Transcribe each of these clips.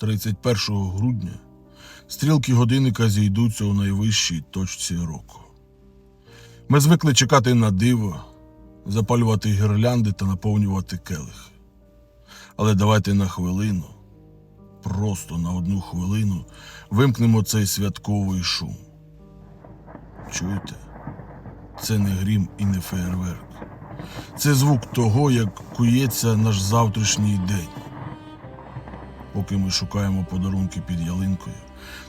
31 грудня стрілки годинника зійдуться у найвищій точці року. Ми звикли чекати на диво, запалювати гірлянди та наповнювати келихи. Але давайте на хвилину, просто на одну хвилину, вимкнемо цей святковий шум. Чуєте? Це не грім і не феєрверк. Це звук того, як кується наш завтрашній день. Поки ми шукаємо подарунки під ялинкою,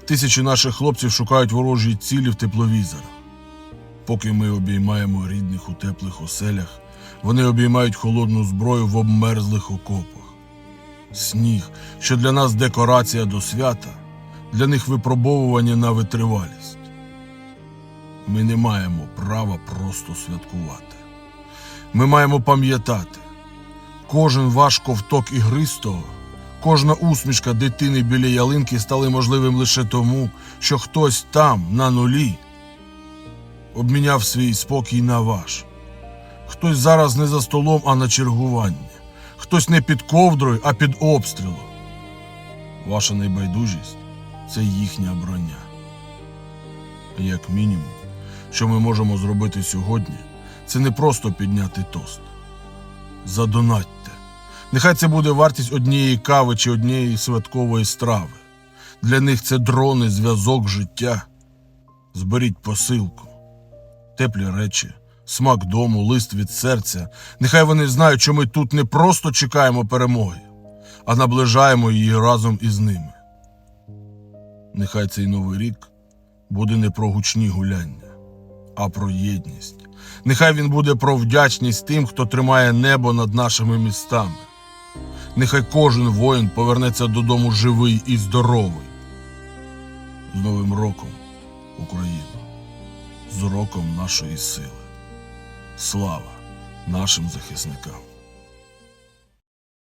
тисячі наших хлопців шукають ворожі цілі в тепловізорах. Поки ми обіймаємо рідних у теплих оселях, вони обіймають холодну зброю в обмерзлих окопах. Сніг, що для нас декорація до свята, для них випробовування на витривалість. Ми не маємо права просто святкувати. Ми маємо пам'ятати, кожен ваш ковток ігристого, кожна усмішка дитини біля ялинки стали можливим лише тому, що хтось там, на нулі, обміняв свій спокій на ваш. Хтось зараз не за столом, а на чергуванні. Хтось не під ковдрою, а під обстрілом. Ваша небайдужість це їхня броня. Як мінімум, що ми можемо зробити сьогодні, це не просто підняти тост. Задонатьте. Нехай це буде вартість однієї кави чи однієї святкової страви. Для них це дрони, зв'язок, життя. Зберіть посилку, теплі речі, смак дому, лист від серця. Нехай вони знають, що ми тут не просто чекаємо перемоги, а наближаємо її разом із ними. Нехай цей новий рік буде не про гучні гуляння, а про єдність. Нехай він буде про вдячність тим, хто тримає небо над нашими містами. Нехай кожен воїн повернеться додому живий і здоровий. З Новим роком, Україна, з роком нашої сили. Слава нашим захисникам!